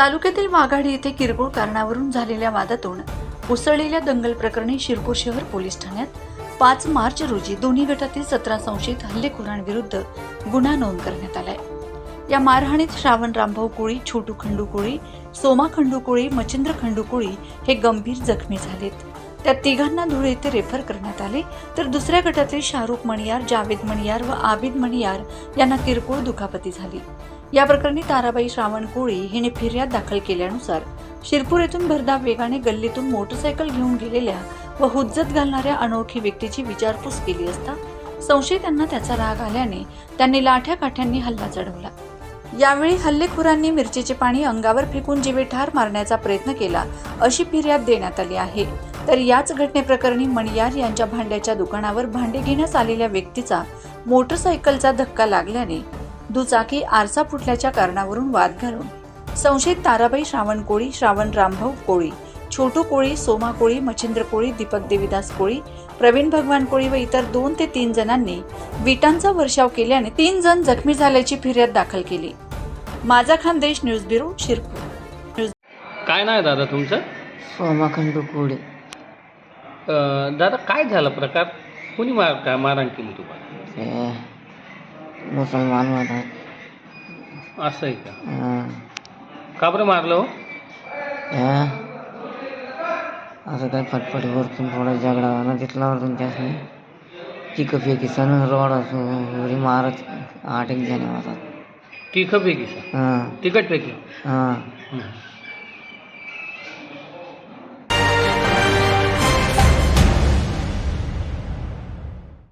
तालुक्यातील माघाडी येथे किरकोळ कारणावरून झालेल्या वादातून उसळलेल्या दंगल प्रकरणी शिरपूर शहर पोलीस ठाण्यात पाच मार्च रोजी दोन्ही गटातील सतरा संशयित हल्लेखोरांविरुद्ध गुन्हा नोंद करण्यात आलाय. या मारहाणीत श्रावण रामभाऊ कोळी छोटू खंडू कोळी सोमा खंडू कोळी मच्छिंद्र खंडू कोळी हे गंभीर जखमी झालेत. त्या तिघांना धुळे येथे रेफर करण्यात आले. तर दुसऱ्या गटातील शाहरुख मणियार जावेद मणियार व आबिद मणियार यांना किरकोळ दुखापती झाली. या प्रकरणी ताराबाई श्रावण कोळी हिने फिर्याद दाखल केल्यानुसार शिरपूर येथून भरधाव वेगाने गल्लीतून मोटरसायकल घेऊन गेलेल्या व हुज्जत घालणाऱ्या अनोळखी व्यक्तीची विचारपूस केली असता संशयितांना त्याचा राग आल्याने त्यांनी लाठ्या काठ्यांनी हल्ला चढवला. यावेळी हल्लेखोरांनी मिरचीचे पाणी अंगावर फेकून जीवे ठार मारण्याचा प्रयत्न केला अशी फिर्याद देण्यात आली आहे. तर याच घटनेप्रकरणी मणियार यांच्या भांड्याच्या दुकानावर भांडे घेण्यास आलेल्या व्यक्तीचा मोटरसायकलचा धक्का लागल्याने दुचाकी आरसा फुटल्याच्या कारणावरून वाद घालून. संशयित ताराबाई श्रावण कोळी श्रावण रामभाऊ कोळी छोटू कोळी सोमा कोळी मच्छिंद्र कोळी दीपक देविदास कोळी प्रवीण भगवान कोळी व इतर दोन ते तीन जणांनी विटांचा वर्षाव केल्याने तीन जण जखमी झाल्याची फिर्याद दाखल केली. माझा खानदेश न्यूज ब्युरो शिरपूर. काय नाही दादा तुमचं? सोमाखंडू कोळी. अं, दादा काय झालं प्रकार? कुणी मार काय मारहाण केली तुम्हाला? मुसलमान म्हणतात असं आहे का. का बरं मारलं हो? असं काय फटफट वरतून थोडा झगडा ना तिथला वरतून त्यासने? चिक फेकी सण रोड एवढी मारत आठ एक जण होतात. तिखं फेकी हां. तिखट फेकी? हं.